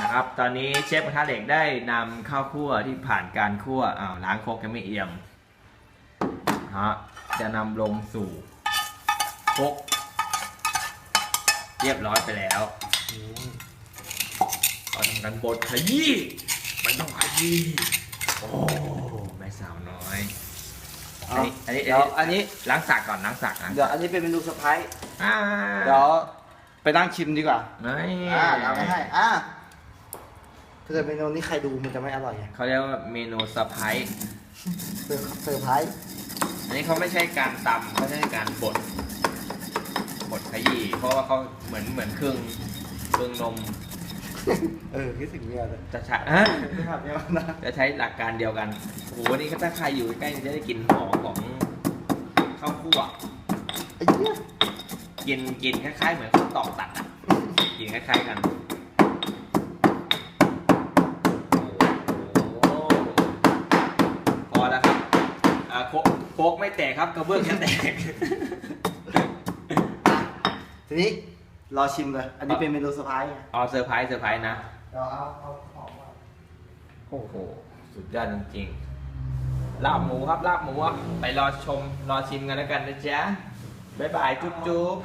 นะครับ ตอนนี้เชฟกระทะเหล็กได้นำข้าวคั่วที่ผ่านการคั่วอ้าวล้างโครกยังไม่เอี่ยมฮะจะนำลงสู่โครกเรียบร้อยไปแล้วเราทำการบดขยี้มันต้องขยี้โอ้แม่สาวน้อยอันนี้อันนี้เดี๋ยวอันนี้ล้างสากก่อนล้างสากนะเดี๋ยวอันนี้เป็นเมนูเซอร์ไพรส์อ่าเดี๋ยวไปนั่งชิมดีกว่าไม่อ่าเอาไม่ให้อ่า ถ้าเกิดเมนูนี้ใครดูมันจะไม่อร่อยไงเขาเรียกว่าเมนูสไปซ์เซอร์เซอร์ไพรส์อันนี้เขาไม่ใช่การตำเขาใช่การบด บดขยี้เพราะว่าเขาเหมือนเหมือนเครื่องเครื่องนมเออคิดถึงเมียเลยจะใช้ฮะไม่ทำเนี่ยนะจะใช้หลักการเดียวกันโอ้โหนี่ถ้าใครอยู่ใกล้จะได้กลินหอมของข้าวคั่วไอ้เนี่ยกินกินคล้ายๆ เหมือนข้าวตอกตัดอะกินคล้ายๆกันโอ้โหพอแล้วครับอ่า โคกโคกไม่แตกครับกระเบื้องจะแตกอะทีนี้รอชิมเลยอันนี้เป็นเมนูเซอร์ไพรส์ไงเอาเซอร์ไพรส์เซอร์ไพรส์นะเดี๋ยวเอาเอาของมาโอ้โห สุดยอดจริงๆ ลาบหมูครับ ลาบหมูครับ ไปรอชม รอชิมกันแล้วกันนะจ๊ะ บ๊ายบาย จุ๊บจุ๊บ